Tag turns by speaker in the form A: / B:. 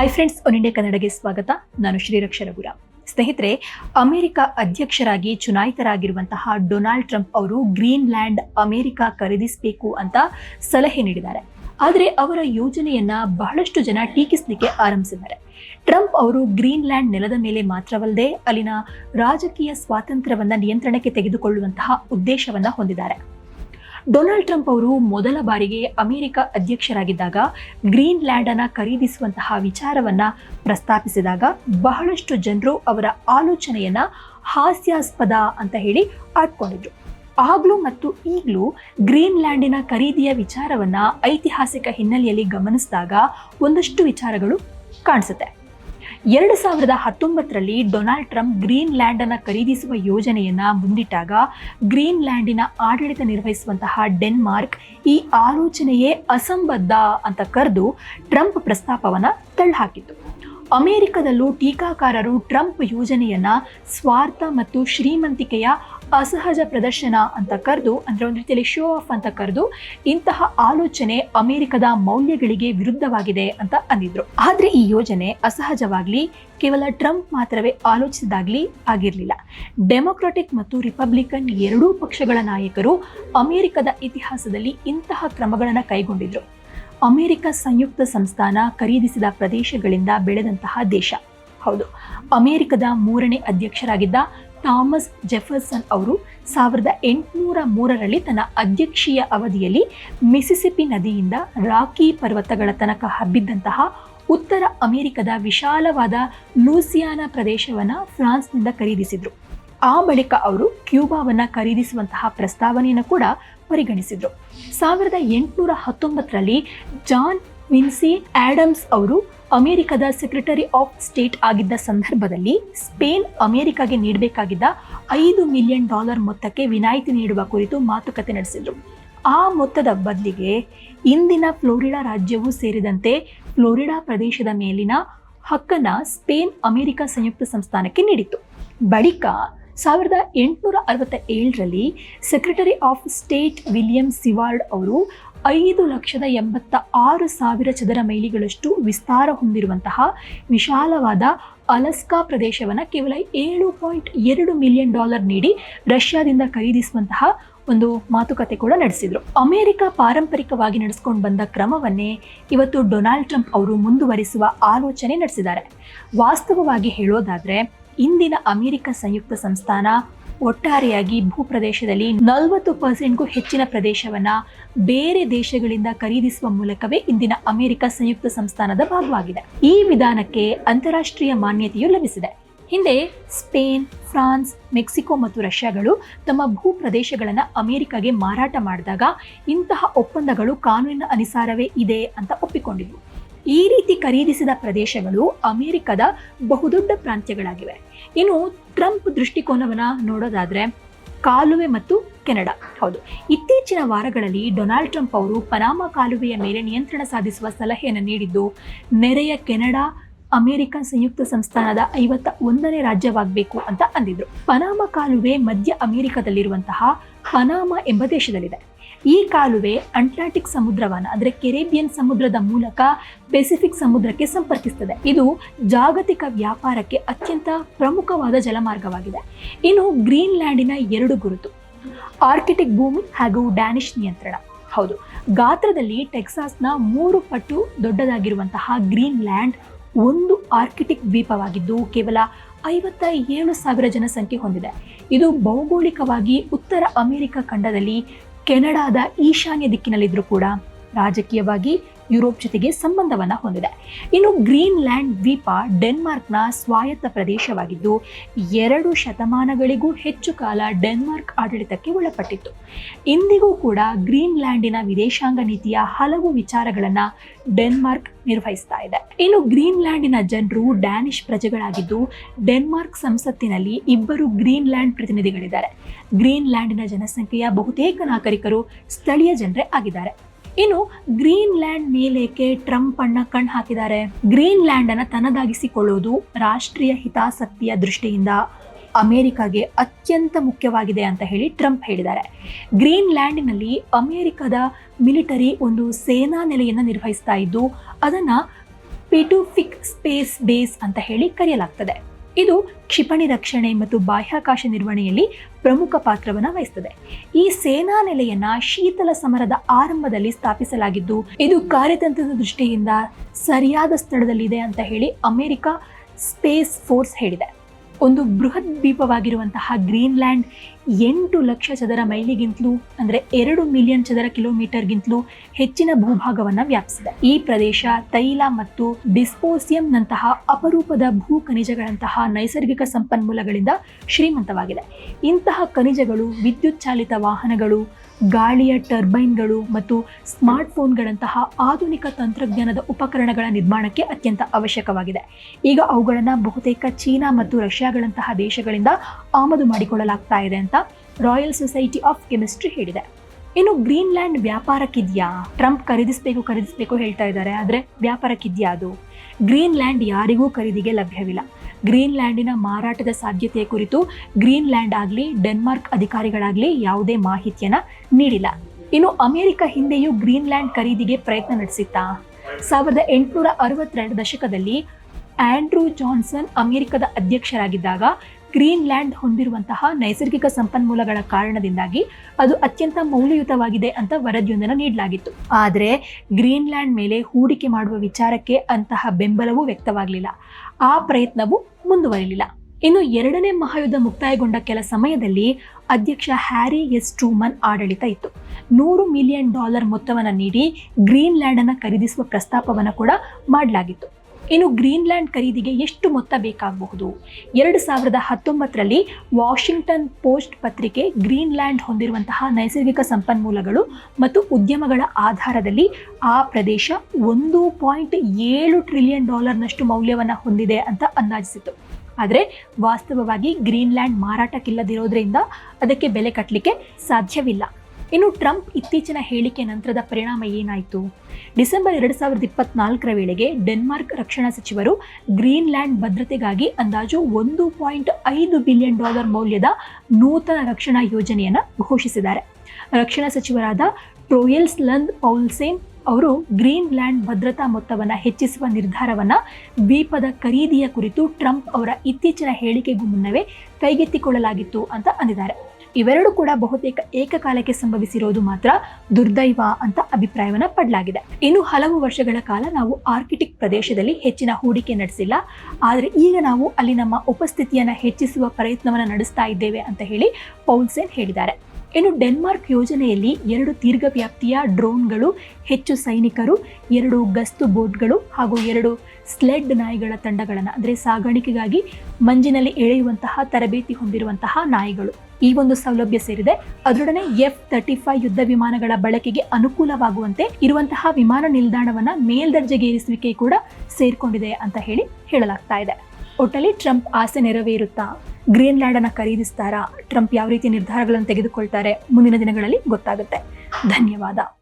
A: Hi friends One India ಕನ್ನಡಗೆ ಸ್ವಾಗತ. ನಾನು ಶ್ರೀರಕ್ಷ ರಘುರ. ಸ್ನೇಹಿತರೆ, ಅಮೆರಿಕ ಅಧ್ಯಕ್ಷರಾಗಿ ಚುನಾಯಿತರಾಗಿರುವಂತಹ ಡೊನಾಲ್ಡ್ ಟ್ರಂಪ್ ಅವರು ಗ್ರೀನ್ಲ್ಯಾಂಡ್ ಅಮೆರಿಕ ಖರೀದಿಸಬೇಕು ಅಂತ ಸಲಹೆ ನೀಡಿದ್ದಾರೆ. ಆದರೆ ಅವರ ಯೋಜನೆಯನ್ನ ಬಹಳಷ್ಟು ಜನ ಟೀಕಿಸಲಿಕ್ಕೆ ಆರಂಭಿಸಿದ್ದಾರೆ. ಟ್ರಂಪ್ ಅವರು ಗ್ರೀನ್ಲ್ಯಾಂಡ್ ನೆಲದ ಮೇಲೆ ಮಾತ್ರವಲ್ಲದೆ ಅಲ್ಲಿನ ರಾಜಕೀಯ ಸ್ವಾತಂತ್ರ್ಯವನ್ನ ನಿಯಂತ್ರಣಕ್ಕೆ ತೆಗೆದುಕೊಳ್ಳುವಂತಹ ಉದ್ದೇಶವನ್ನ ಹೊಂದಿದ್ದಾರೆ. ಡೊನಾಲ್ಡ್ ಟ್ರಂಪ್ ಅವರು ಮೊದಲ ಬಾರಿಗೆ ಅಮೆರಿಕ ಅಧ್ಯಕ್ಷರಾಗಿದ್ದಾಗ ಗ್ರೀನ್ಲ್ಯಾಂಡ್ ಅನ್ನ ಖರೀದಿಸುವಂತಹ ವಿಚಾರವನ್ನ ಪ್ರಸ್ತಾಪಿಸಿದಾಗ ಬಹಳಷ್ಟು ಜನರು ಅವರ ಆಲೋಚನೆಯನ್ನ ಹಾಸ್ಯಾಸ್ಪದ ಅಂತ ಹೇಳಿ ಆಡ್ಕೊಂಡಿದ್ರು. ಆಗ್ಲೂ ಮತ್ತು ಈಗಲೂ ಗ್ರೀನ್ಲ್ಯಾಂಡಿನ ಖರೀದಿಯ ವಿಚಾರವನ್ನ ಐತಿಹಾಸಿಕ ಹಿನ್ನೆಲೆಯಲ್ಲಿ ಗಮನಿಸಿದಾಗ ಒಂದಷ್ಟು ವಿಚಾರಗಳು ಕಾಣಿಸುತ್ತೆ. ಎರಡು ಸಾವಿರದ ಹತ್ತೊಂಬತ್ತರಲ್ಲಿ ಡೊನಾಲ್ಡ್ ಟ್ರಂಪ್ ಗ್ರೀನ್ಲ್ಯಾಂಡ್ ಅನ್ನು ಖರೀದಿಸುವ ಯೋಜನೆಯನ್ನು ಮುಂದಿಟ್ಟಾಗ ಗ್ರೀನ್ಲ್ಯಾಂಡಿನ ಆಡಳಿತ ನಿರ್ವಹಿಸುವಂತಹ ಡೆನ್ಮಾರ್ಕ್ ಈ ಆಲೋಚನೆಯೇ ಅಸಂಬದ್ಧ ಅಂತ ಕರೆದು ಟ್ರಂಪ್ ಪ್ರಸ್ತಾಪವನ್ನು ತಳ್ಳಹಾಕಿತ್ತು. ಅಮೆರಿಕದಲ್ಲೂ ಟೀಕಾಕಾರರು ಟ್ರಂಪ್ ಯೋಜನೆಯನ್ನು ಸ್ವಾರ್ಥ ಮತ್ತು ಶ್ರೀಮಂತಿಕೆಯ ಅಸಹಜ ಪ್ರದರ್ಶನ ಅಂತ ಕರೆದು, ಅಂದರೆ ಒಂದು ರೀತಿಯಲ್ಲಿ ಶೋ ಆಫ್ ಅಂತ ಕರೆದು, ಇಂತಹ ಆಲೋಚನೆ ಅಮೆರಿಕದ ಮೌಲ್ಯಗಳಿಗೆ ವಿರುದ್ಧವಾಗಿದೆ ಅಂತ ಅಂದಿದ್ರು. ಆದರೆ ಈ ಯೋಜನೆ ಅಸಹಜವಾಗಲಿ, ಕೇವಲ ಟ್ರಂಪ್ ಮಾತ್ರವೇ ಆಲೋಚಿಸಿದಾಗ್ಲಿ ಆಗಿರಲಿಲ್ಲ. ಡೆಮೊಕ್ರಾಟಿಕ್ ಮತ್ತು ರಿಪಬ್ಲಿಕನ್ ಎರಡೂ ಪಕ್ಷಗಳ ನಾಯಕರು ಅಮೆರಿಕದ ಇತಿಹಾಸದಲ್ಲಿ ಇಂತಹ ಕ್ರಮಗಳನ್ನು ಕೈಗೊಂಡಿದ್ರು. ಅಮೆರಿಕ ಸಂಯುಕ್ತ ಸಂಸ್ಥಾನ ಖರೀದಿಸಿದ ಪ್ರದೇಶಗಳಿಂದ ಬೆಳೆದಂತಹ ದೇಶ. ಹೌದು. ಅಮೆರಿಕದ ಮೂರನೇ ಅಧ್ಯಕ್ಷರಾಗಿದ್ದ ಥಾಮಸ್ ಜೆಫರ್ಸನ್ ಅವರು ಸಾವಿರದ ಎಂಟುನೂರ ಮೂರರಲ್ಲಿ ತನ್ನ ಅಧ್ಯಕ್ಷೀಯ ಅವಧಿಯಲ್ಲಿ ಮಿಸಿಸಿಪಿ ನದಿಯಿಂದ ರಾಕಿ ಪರ್ವತಗಳ ತನಕ ಹಬ್ಬಿದ್ದಂತಹ ಉತ್ತರ ಅಮೆರಿಕದ ವಿಶಾಲವಾದ ಲೂಸಿಯಾನ ಪ್ರದೇಶವನ್ನು ಫ್ರಾನ್ಸ್ನಿಂದ ಖರೀದಿಸಿದರು. ಆ ಬಳಿಕ ಅವರು ಕ್ಯೂಬಾವನ್ನು ಖರೀದಿಸುವಂತಹ ಪ್ರಸ್ತಾವನೆಯನ್ನು ಕೂಡ ಪರಿಗಣಿಸಿದರು. ಸಾವಿರದ ಎಂಟುನೂರ ಹತ್ತೊಂಬತ್ತರಲ್ಲಿ ಜಾನ್ ವಿನ್ಸಿ ಆಡಮ್ಸ್ ಅವರು ಅಮೆರಿಕದ ಸೆಕ್ರೆಟರಿ ಆಫ್ ಸ್ಟೇಟ್ ಆಗಿದ್ದ ಸಂದರ್ಭದಲ್ಲಿ ಸ್ಪೇನ್ ಅಮೆರಿಕಾಗೆ ನೀಡಬೇಕಾಗಿದ್ದ ಐದು ಮಿಲಿಯನ್ ಡಾಲರ್ ಮೊತ್ತಕ್ಕೆ ವಿನಾಯಿತಿ ನೀಡುವ ಕುರಿತು ಮಾತುಕತೆ ನಡೆಸಿದರು. ಆ ಮೊತ್ತದ ಬದಲಿಗೆ ಇಂದಿನ ಫ್ಲೋರಿಡಾ ರಾಜ್ಯವೂ ಸೇರಿದಂತೆ ಫ್ಲೋರಿಡಾ ಪ್ರದೇಶದ ಮೇಲಿನ ಹಕ್ಕನ್ನ ಸ್ಪೇನ್ ಅಮೆರಿಕ ಸಂಯುಕ್ತ ಸಂಸ್ಥಾನಕ್ಕೆ ನೀಡಿತು ಬಳಿಕ ಸಾವಿರದ ಎಂಟುನೂರ ಅರವತ್ತ ಏಳರಲ್ಲಿ secretary of state William Seward ಅವರು ಐದು ಲಕ್ಷದ ಎಂಬತ್ತ ಆರು ಸಾವಿರ ಚದರ ಮೈಲಿಗಳಷ್ಟು ವಿಸ್ತಾರ ಹೊಂದಿರುವಂತಹ ವಿಶಾಲವಾದ ಅಲಸ್ಕಾ ಪ್ರದೇಶವನ್ನು ಕೇವಲ ಏಳು ಪಾಯಿಂಟ್ ಎರಡು ಮಿಲಿಯನ್ ಡಾಲರ್ ನೀಡಿ ರಷ್ಯಾದಿಂದ ಖರೀದಿಸುವಂತಹ ಒಂದು ಮಾತುಕತೆ ಕೂಡ ನಡೆಸಿದರು. ಅಮೆರಿಕ ಪಾರಂಪರಿಕವಾಗಿ ನಡೆಸ್ಕೊಂಡು ಬಂದ ಕ್ರಮವನ್ನೇ ಇವತ್ತು ಡೊನಾಲ್ಡ್ ಟ್ರಂಪ್ ಅವರು ಮುಂದುವರಿಸುವ ಆಲೋಚನೆ ನಡೆಸಿದ್ದಾರೆ. ವಾಸ್ತವವಾಗಿ ಹೇಳೋದಾದರೆ, ಇಂದಿನ ಅಮೆರಿಕ ಸಂಯುಕ್ತ ಸಂಸ್ಥಾನ ಒಟ್ಟಾರೆಯಾಗಿ ಭೂಪ್ರದೇಶದಲ್ಲಿ ನಲವತ್ತು ಪರ್ಸೆಂಟ್ಗೂ ಹೆಚ್ಚಿನ ಪ್ರದೇಶವನ್ನ ಬೇರೆ ದೇಶಗಳಿಂದ ಖರೀದಿಸುವ ಮೂಲಕವೇ ಇಂದಿನ ಅಮೆರಿಕ ಸಂಯುಕ್ತ ಸಂಸ್ಥಾನದ ಭಾಗವಾಗಿದೆ. ಈ ವಿಧಾನಕ್ಕೆ ಅಂತಾರಾಷ್ಟ್ರೀಯ ಮಾನ್ಯತೆಯು ಲಭಿಸಿದೆ. ಹಿಂದೆ ಸ್ಪೇನ್, ಫ್ರಾನ್ಸ್, ಮೆಕ್ಸಿಕೋ ಮತ್ತು ರಷ್ಯಾಗಳು ತಮ್ಮ ಭೂ ಪ್ರದೇಶಗಳನ್ನು ಅಮೆರಿಕಾಗೆ ಮಾರಾಟ ಮಾಡಿದಾಗ ಇಂತಹ ಒಪ್ಪಂದಗಳು ಕಾನೂನಿನ ಅನುಸಾರವೇ ಇದೆ ಅಂತ ಒಪ್ಪಿಕೊಂಡಿದ್ವು. ಈ ರೀತಿ ಖರೀದಿಸಿದ ಪ್ರದೇಶಗಳು ಅಮೆರಿಕದ ಬಹುದೊಡ್ಡ ಪ್ರಾಂತ್ಯಗಳಾಗಿವೆ. ಇನ್ನು ಟ್ರಂಪ್ ದೃಷ್ಟಿಕೋನವನ್ನು ನೋಡೋದಾದ್ರೆ ಕಾಲುವೆ ಮತ್ತು ಕೆನಡಾ. ಹೌದು, ಇತ್ತೀಚಿನ ವಾರಗಳಲ್ಲಿ ಡೊನಾಲ್ಡ್ ಟ್ರಂಪ್ ಅವರು ಪನಾಮ ಕಾಲುವೆಯ ಮೇಲೆ ನಿಯಂತ್ರಣ ಸಾಧಿಸುವ ಸಲಹೆಯನ್ನು ನೀಡಿದ್ದು, ನೆರೆಯ ಕೆನಡಾ, ಅಮೆರಿಕ ಸಂಯುಕ್ತ ಸಂಸ್ಥಾನದ ಐವತ್ತ ಒಂದನೇ ರಾಜ್ಯವಾಗಬೇಕು ಅಂತ ಅಂದಿದ್ರು. ಪನಾಮ ಕಾಲುವೆ ಮಧ್ಯ ಅಮೆರಿಕದಲ್ಲಿರುವಂತಹ ಪನಾಮ ಎಂಬ ದೇಶದಲ್ಲಿದೆ. ಈ ಕಾಲುವೆ ಅಂಟ್ಲಾಂಟಿಕ್ ಸಮುದ್ರವನ್ನು, ಅಂದರೆ ಕೆರೇಬಿಯನ್ ಸಮುದ್ರದ ಮೂಲಕ ಪೆಸಿಫಿಕ್ ಸಮುದ್ರಕ್ಕೆ ಸಂಪರ್ಕಿಸ್ತದೆ. ಇದು ಜಾಗತಿಕ ವ್ಯಾಪಾರಕ್ಕೆ ಅತ್ಯಂತ ಪ್ರಮುಖವಾದ ಜಲಮಾರ್ಗವಾಗಿದೆ. ಇನ್ನು ಗ್ರೀನ್ಲ್ಯಾಂಡಿನ ಎರಡು ಗುರುತು ಆರ್ಕಿಟಿಕ್ ಭೂಮಿ ಹಾಗೂ ಡ್ಯಾನಿಶ್ ನಿಯಂತ್ರಣ. ಹೌದು, ಗಾತ್ರದಲ್ಲಿ ಟೆಕ್ಸಾಸ್ನ ಮೂರು ಪಟ್ಟು ದೊಡ್ಡದಾಗಿರುವಂತಹ ಗ್ರೀನ್ಲ್ಯಾಂಡ್ ಒಂದು ಆರ್ಕಿಟಿಕ್ ದ್ವೀಪವಾಗಿದ್ದು ಕೇವಲ ಐವತ್ತ ಏಳು ಸಾವಿರ ಜನಸಂಖ್ಯೆ ಹೊಂದಿದೆ. ಇದು ಭೌಗೋಳಿಕವಾಗಿ ಉತ್ತರ ಅಮೆರಿಕ ಖಂಡದಲ್ಲಿ ಕೆನಡಾದ ಈಶಾನ್ಯ ದಿಕ್ಕಿನಲ್ಲಿದ್ದರೂ ಕೂಡ ರಾಜಕೀಯವಾಗಿ ಯುರೋಪ್ ಜೊತೆಗೆ ಸಂಬಂಧವನ್ನು ಹೊಂದಿದೆ. ಇನ್ನು ಗ್ರೀನ್ಲ್ಯಾಂಡ್ ದ್ವೀಪ ಡೆನ್ಮಾರ್ಕ್ನ ಸ್ವಾಯತ್ತ ಪ್ರದೇಶವಾಗಿದ್ದು, ಎರಡು ಶತಮಾನಗಳಿಗೂ ಹೆಚ್ಚು ಕಾಲ ಡೆನ್ಮಾರ್ಕ್ ಆಡಳಿತಕ್ಕೆ ಒಳಪಟ್ಟಿತ್ತು. ಇಂದಿಗೂ ಕೂಡ ಗ್ರೀನ್ಲ್ಯಾಂಡಿನ ವಿದೇಶಾಂಗ ನೀತಿಯ ಹಲವು ವಿಚಾರಗಳನ್ನು ಡೆನ್ಮಾರ್ಕ್ ನಿರ್ವಹಿಸ್ತಾ ಇದೆ. ಇನ್ನು ಗ್ರೀನ್ಲ್ಯಾಂಡಿನ ಜನರು ಡ್ಯಾನಿಷ್ ಪ್ರಜೆಗಳಾಗಿದ್ದು, ಡೆನ್ಮಾರ್ಕ್ ಸಂಸತ್ತಿನಲ್ಲಿ ಇಬ್ಬರು ಗ್ರೀನ್ಲ್ಯಾಂಡ್ ಪ್ರತಿನಿಧಿಗಳಿದ್ದಾರೆ. ಗ್ರೀನ್ಲ್ಯಾಂಡಿನ ಜನಸಂಖ್ಯೆಯ ಬಹುತೇಕ ನಾಗರಿಕರು ಸ್ಥಳೀಯ ಜನರೇ ಆಗಿದ್ದಾರೆ. ಇನ್ನು ಗ್ರೀನ್ ಲ್ಯಾಂಡ್ ಮೇಲೇಕೆ ಟ್ರಂಪ್ ಅನ್ನ ಕಣ್ ಹಾಕಿದ್ದಾರೆ? ಗ್ರೀನ್ಲ್ಯಾಂಡ್ ಅನ್ನ ತನ್ನದಾಗಿಸಿಕೊಳ್ಳುವುದು ರಾಷ್ಟ್ರೀಯ ಹಿತಾಸಕ್ತಿಯ ದೃಷ್ಟಿಯಿಂದ ಅಮೆರಿಕಾಗೆ ಅತ್ಯಂತ ಮುಖ್ಯವಾಗಿದೆ ಅಂತ ಹೇಳಿ ಟ್ರಂಪ್ ಹೇಳಿದ್ದಾರೆ. ಗ್ರೀನ್ ಲ್ಯಾಂಡ್ನಲ್ಲಿ ಅಮೆರಿಕದ ಮಿಲಿಟರಿ ಒಂದು ಸೇನಾ ನೆಲೆಯನ್ನು ನಿರ್ವಹಿಸ್ತಾ ಇದ್ದು, ಅದನ್ನು ಪಿಟುಫಿಕ್ ಸ್ಪೇಸ್ ಬೇಸ್ ಅಂತ ಹೇಳಿ ಕರೆಯಲಾಗ್ತದೆ. ಇದು ಕ್ಷಿಪಣಿ ರಕ್ಷಣೆ ಮತ್ತು ಬಾಹ್ಯಾಕಾಶ ನಿರ್ವಹಣೆಯಲ್ಲಿ ಪ್ರಮುಖ ಪಾತ್ರವನ್ನು ವಹಿಸುತ್ತದೆ ಈ ಸೇನಾ ನೆಲೆಯನ್ನ ಶೀತಲ ಸಮರದ ಆರಂಭದಲ್ಲಿ ಸ್ಥಾಪಿಸಲಾಗಿದ್ದು, ಇದು ಕಾರ್ಯತಂತ್ರದ ದೃಷ್ಟಿಯಿಂದ ಸರಿಯಾದ ಸ್ಥಳದಲ್ಲಿದೆ ಅಂತ ಹೇಳಿ ಅಮೆರಿಕ ಸ್ಪೇಸ್ ಫೋರ್ಸ್ ಹೇಳಿದೆ. ಒಂದು ಬೃಹತ್ ದ್ವೀಪವಾಗಿರುವಂತಹ ಗ್ರೀನ್ಲ್ಯಾಂಡ್ ಎಂಟು ಲಕ್ಷ ಚದರ ಮೈಲಿಗಿಂತಲೂ, ಅಂದರೆ ಎರಡು ಮಿಲಿಯನ್ ಚದರ ಕಿಲೋಮೀಟರ್ಗಿಂತಲೂ ಹೆಚ್ಚಿನ ಭೂಭಾಗವನ್ನು ವ್ಯಾಪಿಸಿದೆ. ಈ ಪ್ರದೇಶ ತೈಲ ಮತ್ತು ಡಿಸ್ಪೋಸಿಯಂನಂತಹ ಅಪರೂಪದ ಭೂ ಖನಿಜಗಳಂತಹ ನೈಸರ್ಗಿಕ ಸಂಪನ್ಮೂಲಗಳಿಂದ ಶ್ರೀಮಂತವಾಗಿದೆ. ಇಂತಹ ಖನಿಜಗಳು ವಿದ್ಯುತ್ ಚಾಲಿತ ವಾಹನಗಳು, ಗಾಳಿಯ ಟರ್ಬೈನ್ಗಳು ಮತ್ತು ಸ್ಮಾರ್ಟ್ಫೋನ್ಗಳಂತಹ ಆಧುನಿಕ ತಂತ್ರಜ್ಞಾನದ ಉಪಕರಣಗಳ ನಿರ್ಮಾಣಕ್ಕೆ ಅತ್ಯಂತ ಅವಶ್ಯಕವಾಗಿದೆ. ಈಗ ಅವುಗಳನ್ನು ಬಹುತೇಕ ಚೀನಾ ಮತ್ತು ರಷ್ಯಾಗಳಂತಹ ದೇಶಗಳಿಂದ ಆಮದು ಮಾಡಿಕೊಳ್ಳಲಾಗ್ತಾ ಇದೆ ಅಂತ ರಾಯಲ್ ಸೊಸೈಟಿ ಆಫ್ ಕೆಮಿಸ್ಟ್ರಿ ಹೇಳಿದೆ. ಇನ್ನು ಗ್ರೀನ್ಲ್ಯಾಂಡ್ ವ್ಯಾಪಾರಕ್ಕಿದೆಯಾ? ಟ್ರಂಪ್ ಖರೀದಿಸಬೇಕು ಖರೀದಿಸಬೇಕು ಹೇಳ್ತಾ ಇದ್ದಾರೆ. ಆದರೆ ವ್ಯಾಪಾರಕ್ಕಿದೆಯಾ ಅದು? ಗ್ರೀನ್ಲ್ಯಾಂಡ್ ಯಾರಿಗೂ ಖರೀದಿಗೆ ಲಭ್ಯವಿಲ್ಲ. ಗ್ರೀನ್ಲ್ಯಾಂಡಿನ ಮಾರಾಟದ ಸಾಧ್ಯತೆಯ ಕುರಿತು ಗ್ರೀನ್ಲ್ಯಾಂಡ್ ಆಗಲಿ ಡೆನ್ಮಾರ್ಕ್ ಅಧಿಕಾರಿಗಳಾಗಲಿ ಯಾವುದೇ ಮಾಹಿತಿಯನ್ನು ನೀಡಿಲ್ಲ. ಇನ್ನು ಅಮೆರಿಕ ಹಿಂದೆಯೂ ಗ್ರೀನ್ಲ್ಯಾಂಡ್ ಖರೀದಿಗೆ ಪ್ರಯತ್ನ ನಡೆಸಿತ್ತಾ? ಸಾವಿರದ ಎಂಟುನೂರ ಅರವತ್ತೆರಡು ದಶಕದಲ್ಲಿ ಆಂಡ್ರೂ ಜಾನ್ಸನ್ ಅಮೆರಿಕದ ಅಧ್ಯಕ್ಷರಾಗಿದ್ದಾಗ ಗ್ರೀನ್ಲ್ಯಾಂಡ್ ಹೊಂದಿರುವಂತಹ ನೈಸರ್ಗಿಕ ಸಂಪನ್ಮೂಲಗಳ ಕಾರಣದಿಂದಾಗಿ ಅದು ಅತ್ಯಂತ ಮೌಲ್ಯಯುತವಾಗಿದೆ ಅಂತ ವರದಿಯೊಂದನ್ನು ನೀಡಲಾಗಿತ್ತು. ಆದರೆ ಗ್ರೀನ್ಲ್ಯಾಂಡ್ ಮೇಲೆ ಹೂಡಿಕೆ ಮಾಡುವ ವಿಚಾರಕ್ಕೆ ಅಂತಹ ಬೆಂಬಲವೂ ವ್ಯಕ್ತವಾಗಲಿಲ್ಲ. ಆ ಪ್ರಯತ್ನವು ಮುಂದುವರಿಲಿಲ್ಲ. ಇನ್ನು ಎರಡನೇ ಮಹಾಯುದ್ಧ ಮುಕ್ತಾಯಗೊಂಡ ಕೆಲ ಸಮಯದಲ್ಲಿ ಅಧ್ಯಕ್ಷ ಹ್ಯಾರಿ ಎಸ್ ಟ್ರೂಮನ್ ಆಡಳಿತ ಇತ್ತು. ನೂರು ಮಿಲಿಯನ್ ಡಾಲರ್ ಮೊತ್ತವನ್ನು ನೀಡಿ ಗ್ರೀನ್ಲ್ಯಾಂಡ್ ಅನ್ನು ಖರೀದಿಸುವ ಪ್ರಸ್ತಾಪವನ್ನು ಕೂಡ ಮಾಡಲಾಗಿತ್ತು. ಇನ್ನು ಗ್ರೀನ್ಲ್ಯಾಂಡ್ ಖರೀದಿಗೆ ಎಷ್ಟು ಮೊತ್ತ ಬೇಕಾಗಬಹುದು? ಎರಡು ಸಾವಿರದ ಹತ್ತೊಂಬತ್ತರಲ್ಲಿ ವಾಷಿಂಗ್ಟನ್ ಪೋಸ್ಟ್ ಪತ್ರಿಕೆ ಗ್ರೀನ್ಲ್ಯಾಂಡ್ ಹೊಂದಿರುವಂತಹ ನೈಸರ್ಗಿಕ ಸಂಪನ್ಮೂಲಗಳು ಮತ್ತು ಉದ್ಯಮಗಳ ಆಧಾರದಲ್ಲಿ ಆ ಪ್ರದೇಶ ಒಂದು ಪಾಯಿಂಟ್ ಏಳು ಟ್ರಿಲಿಯನ್ ಡಾಲರ್ನಷ್ಟು ಮೌಲ್ಯವನ್ನು ಹೊಂದಿದೆ ಅಂತ ಅಂದಾಜಿಸಿತು ಆದರೆ ವಾಸ್ತವವಾಗಿ ಗ್ರೀನ್ಲ್ಯಾಂಡ್ ಮಾರಾಟಕ್ಕಿಲ್ಲದಿರೋದ್ರಿಂದ ಅದಕ್ಕೆ ಬೆಲೆ ಕಟ್ಟಲಿಕ್ಕೆ ಸಾಧ್ಯವಿಲ್ಲ. ಇನ್ನು ಟ್ರಂಪ್ ಇತ್ತೀಚಿನ ಹೇಳಿಕೆ ನಂತರದ ಪರಿಣಾಮ ಏನಾಯಿತು? ಡಿಸೆಂಬರ್ ಎರಡು ಸಾವಿರದ ಇಪ್ಪತ್ನಾಲ್ಕರ ವೇಳೆಗೆ ಡೆನ್ಮಾರ್ಕ್ ರಕ್ಷಣಾ ಸಚಿವರು ಗ್ರೀನ್ಲ್ಯಾಂಡ್ ಭದ್ರತೆಗಾಗಿ ಅಂದಾಜು ಒಂದು ಪಾಯಿಂಟ್ ಐದು ಬಿಲಿಯನ್ ಡಾಲರ್ ಮೌಲ್ಯದ ನೂತನ ರಕ್ಷಣಾ ಯೋಜನೆಯನ್ನು ಘೋಷಿಸಿದ್ದಾರೆ. ರಕ್ಷಣಾ ಸಚಿವರಾದ ಟ್ರೋಯಲ್ಸ್ ಲಂದ್ ಪೌಲ್ಸೇನ್ ಅವರು ಗ್ರೀನ್ಲ್ಯಾಂಡ್ ಭದ್ರತಾ ಮೊತ್ತವನ್ನು ಹೆಚ್ಚಿಸುವ ನಿರ್ಧಾರವನ್ನು ದ್ವೀಪದ ಖರೀದಿಯ ಕುರಿತು ಟ್ರಂಪ್ ಅವರ ಇತ್ತೀಚಿನ ಹೇಳಿಕೆಗೂ ಮುನ್ನವೇ ಕೈಗೆತ್ತಿಕೊಳ್ಳಲಾಗಿತ್ತು ಅಂತ ಅಂದಿದ್ದಾರೆ. ಇವೆರಡು ಕೂಡ ಬಹುತೇಕ ಏಕಕಾಲಕ್ಕೆ ಸಂಭವಿಸಿರೋದು ಮಾತ್ರ ದುರ್ದೈವ ಅಂತ ಅಭಿಪ್ರಾಯವನ್ನ ಪಡಲಾಗಿದೆ. ಇನ್ನು ಹಲವು ವರ್ಷಗಳ ಕಾಲ ನಾವು ಆರ್ಕಿಟಿಕ್ ಪ್ರದೇಶದಲ್ಲಿ ಹೆಚ್ಚಿನ ಹೂಡಿಕೆ ನಡೆಸಿಲ್ಲ. ಆದರೆ ಈಗ ನಾವು ಅಲ್ಲಿ ನಮ್ಮ ಉಪಸ್ಥಿತಿಯನ್ನು ಹೆಚ್ಚಿಸುವ ಪ್ರಯತ್ನವನ್ನು ನಡೆಸ್ತಾ ಇದ್ದೇವೆ ಅಂತ ಹೇಳಿ ಪೌಲ್ಸೇನ್ ಹೇಳಿದ್ದಾರೆ. ಇನ್ನು ಡೆನ್ಮಾರ್ಕ್ ಯೋಜನೆಯಲ್ಲಿ ಎರಡು ದೀರ್ಘ ವ್ಯಾಪ್ತಿಯ ಡ್ರೋನ್ಗಳು, ಹೆಚ್ಚು ಸೈನಿಕರು, ಎರಡು ಗಸ್ತು ಬೋಟ್ಗಳು ಹಾಗೂ ಎರಡು ಸ್ಲೆಡ್ ನಾಯಿಗಳ ತಂಡಗಳನ್ನು, ಅಂದರೆ ಸಾಗಾಣಿಕೆಗಾಗಿ ಮಂಜಿನಲ್ಲಿ ಎಳೆಯುವಂತಹ ತರಬೇತಿ ಹೊಂದಿರುವಂತಹ ನಾಯಿಗಳು. ಈ ಒಂದು ಸೌಲಭ್ಯ ಸೇರಿದೆ. ಅದರೊಡನೆ ಎಫ್ ತರ್ಟಿ ಫೈವ್ ಯುದ್ಧ ವಿಮಾನಗಳ ಬಳಕೆಗೆ ಅನುಕೂಲವಾಗುವಂತೆ ಇರುವಂತಹ ವಿಮಾನ ನಿಲ್ದಾಣವನ್ನ ಮೇಲ್ದರ್ಜೆಗೇರಿಸುವಿಕೆ ಕೂಡ ಸೇರ್ಕೊಂಡಿದೆ ಅಂತ ಹೇಳಿ ಹೇಳಲಾಗ್ತಾ ಇದೆ. ಒಟ್ಟಲ್ಲಿ ಟ್ರಂಪ್ ಆಸೆ ನೆರವೇರುತ್ತಾ? ಗ್ರೀನ್ಲ್ಯಾಂಡ್ ಅನ್ನ ಖರೀದಿಸ್ತಾರಾ? ಟ್ರಂಪ್ ಯಾವ ರೀತಿಯ ನಿರ್ಧಾರಗಳನ್ನು ತೆಗೆದುಕೊಳ್ತಾರೆ? ಮುಂದಿನ ದಿನಗಳಲ್ಲಿ ಗೊತ್ತಾಗುತ್ತೆ. ಧನ್ಯವಾದ.